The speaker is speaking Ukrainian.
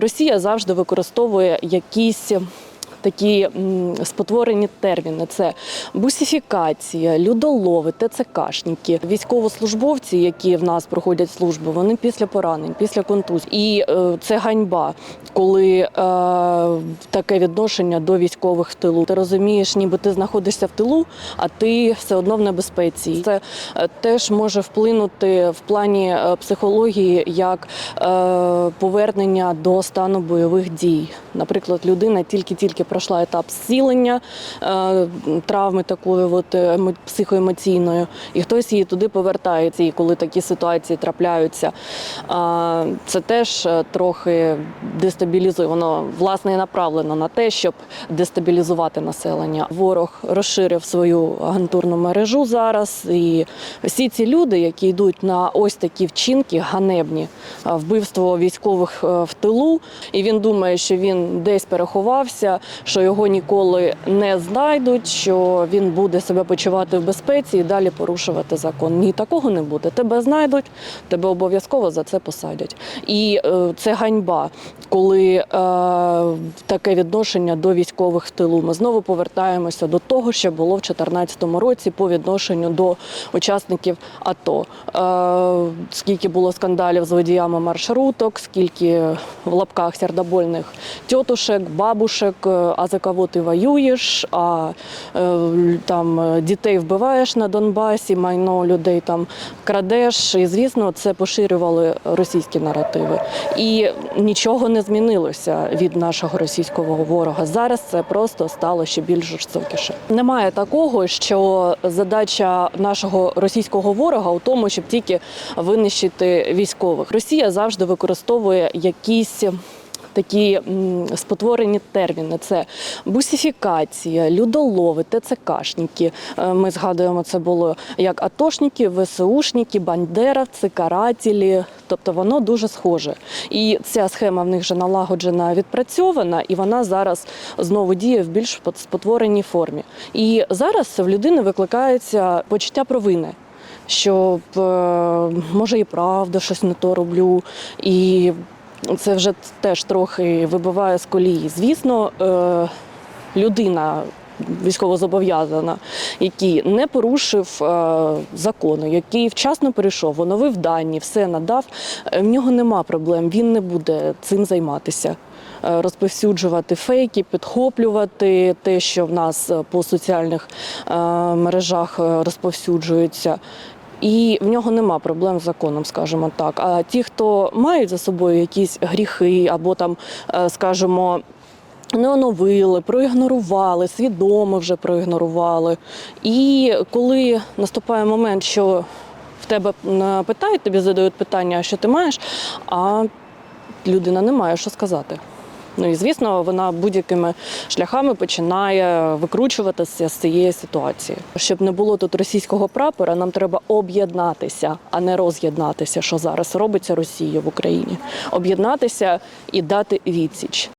Росія завжди використовує якісь. Такі спотворені терміни: це бусифікація, людолови, ТЦКшники, військовослужбовці, які в нас проходять службу, вони після поранень, після контузій. І е, це ганьба, коли е, таке відношення до військових в тилу. Ти розумієш, ніби ти знаходишся в тилу, а ти все одно в небезпеці. Це е, теж може вплинути в плані е, психології як е, повернення до стану бойових дій. Наприклад, людина тільки-тільки пройшла етап зцілення е, травми такої от емо- психоемоційної, і хтось її туди повертається. І коли такі ситуації трапляються, це теж е, трохи дестабілізує. Воно власне направлено на те, щоб дестабілізувати населення. Ворог розширив свою агентурну мережу зараз, і всі ці люди, які йдуть на ось такі вчинки, ганебні вбивство військових е, в тилу, і він думає, що він десь переховався, що його ніколи не знайдуть, що він буде себе почувати в безпеці і далі порушувати закон. Ні, такого не буде. Тебе знайдуть, тебе обов'язково за це посадять. І е, це ганьба, коли е, таке відношення до військових в тилу. Ми знову повертаємося до того, що було в 2014 році по відношенню до учасників АТО. Е, скільки було скандалів з водіями маршруток, скільки в лапках сердобольних тьотушек, бабушек, е, а за кого ти воюєш, а е, там е, дітей вбиваєш на Донбасі, майно людей там крадеш. І звісно, це поширювали російські наративи. І нічого не змінилося від нашого російського ворога. Зараз це просто стало ще більш жорстокіше. Немає такого, що задача нашого російського ворога у тому, щоб тільки винищити військових. Росія завжди використовує якісь. Такі спотворені терміни: це бусифікація, людолови, ТЦКшники. Е, Ми згадуємо, це було як атошники, ВСУшники, бандеровці, карателі. Тобто воно дуже схоже. І ця схема в них вже налагоджена, відпрацьована, і вона зараз знову діє в більш спотвореній формі. І зараз в людини викликається почуття провини. Що е, може і правда щось не то роблю, і це вже теж трохи вибиває з колії. Звісно, е, людина військовозобов'язана, який не порушив е, закону, який вчасно прийшов, оновив дані, все надав. е, В нього нема проблем, він не буде цим займатися. Розповсюджувати фейки, підхоплювати те, що в нас по соціальних мережах розповсюджується. І в нього нема проблем з законом, скажімо так. А ті, хто мають за собою якісь гріхи, або там, е, скажімо, не оновили, проігнорували, свідомо вже проігнорували. І коли наступає момент, що в тебе м, питають, тобі задають питання, що ти маєш, а людина не має що сказати. Ну і звісно, вона будь-якими шляхами починає викручуватися з цієї ситуації. Щоб не було тут російського прапора, нам треба об'єднатися, а не роз'єднатися, що зараз робиться Росією в Україні. Об'єднатися і дати відсіч.